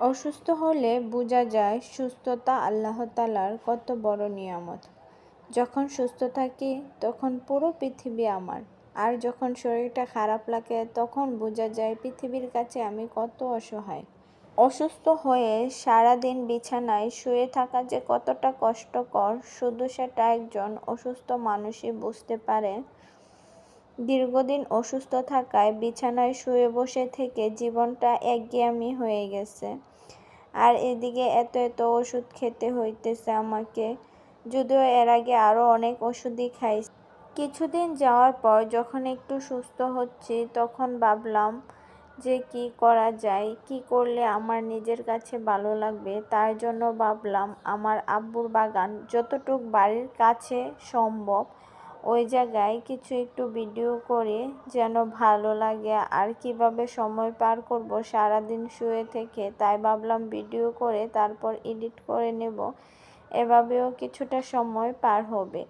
অসুস্থ হলে বোঝা যায় সুস্থতা আল্লাহ তালার কত বড় নিয়ামত। যখন সুস্থ থাকি, তখন পুরো পৃথিবী আমার। আর যখন শরীরটা খারাপ লাগে, তখন বোঝা যায় পৃথিবীর কাছে আমি কত অসহায়। অসুস্থ হয়ে সারাদিন বিছানায় শুয়ে থাকা যে কতটা কষ্টকর, শুধু সেটা একজন অসুস্থ মানুষই বুঝতে পারে। দীর্ঘদিন অসুস্থ থাকায় বিছানায় শুয়ে বসে থেকে জীবনটা একঘেয়ামি হয়ে গেছে। আর এদিকে এত এত ওষুধ খেতে হইতেছে আমাকে। যদিও এর আগে আরও অনেক ওষুধই খাই কিছুদিন যাওয়ার পর যখন একটু সুস্থ হচ্ছি, তখন ভাবলাম যে কি করা যায়, কি করলে আমার নিজের কাছে ভালো লাগবে। তার জন্য ভাবলাম, আমার আব্বুর বাগান যতটুক বাড়ির কাছে সম্ভব ওই জায়গায় কিছু একটু ভিডিও করে যেন ভালো লাগে আর কীভাবে সময় পার করব। সারাদিন শুয়ে থেকে তাই ভাবলাম ভিডিও করে তারপর এডিট করে নেব। এভাবেও কিছুটা সময় পার হবে।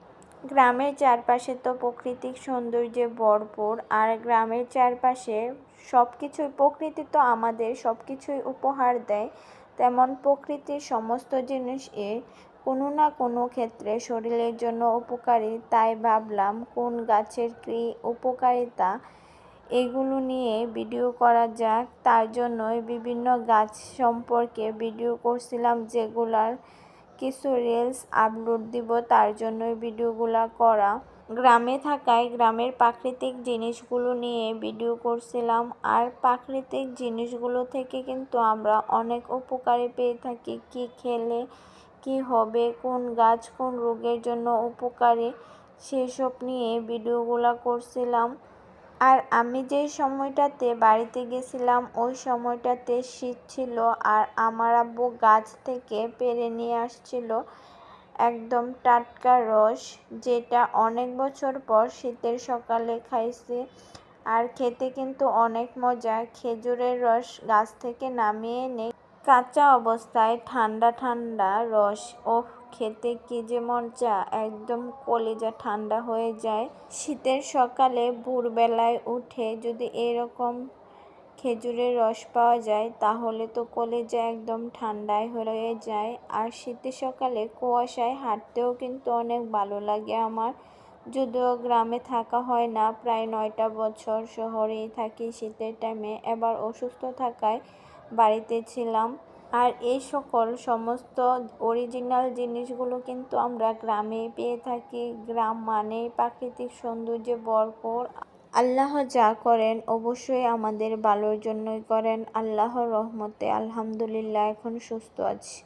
গ্রামের চারপাশে তো প্রাকৃতিক সৌন্দর্যে ভরপুর আর গ্রামের চারপাশে সব কিছুই প্রকৃতি তো আমাদের সব কিছুই উপহার দেয়। তেমন প্রকৃতির সমস্ত জিনিস এ কোনো না কোনো ক্ষেত্রে শরীরের জন্য উপকারী। তাই ভাবলাম, কোন গাছের কী উপকারিতা? এগুলো নিয়ে ভিডিও করা যাক। তার জন্যই বিভিন্ন গাছ সম্পর্কে ভিডিও করছিলাম, যেগুলার কিছু রিলস আপলোড দিব। তার জন্যই ভিডিওগুলো করা। গ্রামে থাকায় গ্রামের প্রাকৃতিক জিনিসগুলো নিয়ে ভিডিও করছিলাম। আর প্রাকৃতিক জিনিসগুলো থেকে কিন্তু আমরা অনেক উপকারী পেয়ে থাকি। কি খেলে কি হবে, কোন গাছ কোন রোগের জন্য উপকারী, সেসব নিয়ে ভিডিওগুলো করছিলাম। আর আমি যে সময়টাতে বাড়িতে গেছিলাম, ওই সময়টাতে শীত ছিল আর আমার আব্বু গাছ থেকে পেরে নিয়ে আসছিল একদম টাটকা রস, যেটা অনেক বছর পর শীতের সকালে খাইছি। আর খেতে কিন্তু অনেক মজা, খেজুরের রস গাছ থেকে নামিয়ে এনে কাঁচা অবস্থায় ঠান্ডা ঠান্ডা রস ও খেতে কি যে মজা একদম কলিজা ঠান্ডা হয়ে যায়। শীতের সকালে ভোরবেলায় উঠে যদি এরকম খেজুরের রস পাওয়া যায়, তাহলে তো কলেজা একদম ঠান্ডায় হয়ে যায়। আর শীতের সকালে কুয়াশায় হাঁটতেও কিন্তু অনেক ভালো লাগে আমার। যদিও গ্রামে থাকা হয় না, প্রায় নয়টা বছর শহরেই থাকি শীতের টাইমে এবার অসুস্থ থাকায় বাড়িতে ছিলাম। আর এই সকল সমস্ত অরিজিনাল জিনিসগুলো কিন্তু আমরা গ্রামে পেয়ে থাকি। গ্রাম মানে প্রাকৃতিক সৌন্দর্যে বরপর আল্লাহ যা করেন অবশ্যই আমাদের ভালোর জন্যই করেন। আল্লাহর রহমতে আলহামদুলিল্লাহ এখন সুস্থ আছি।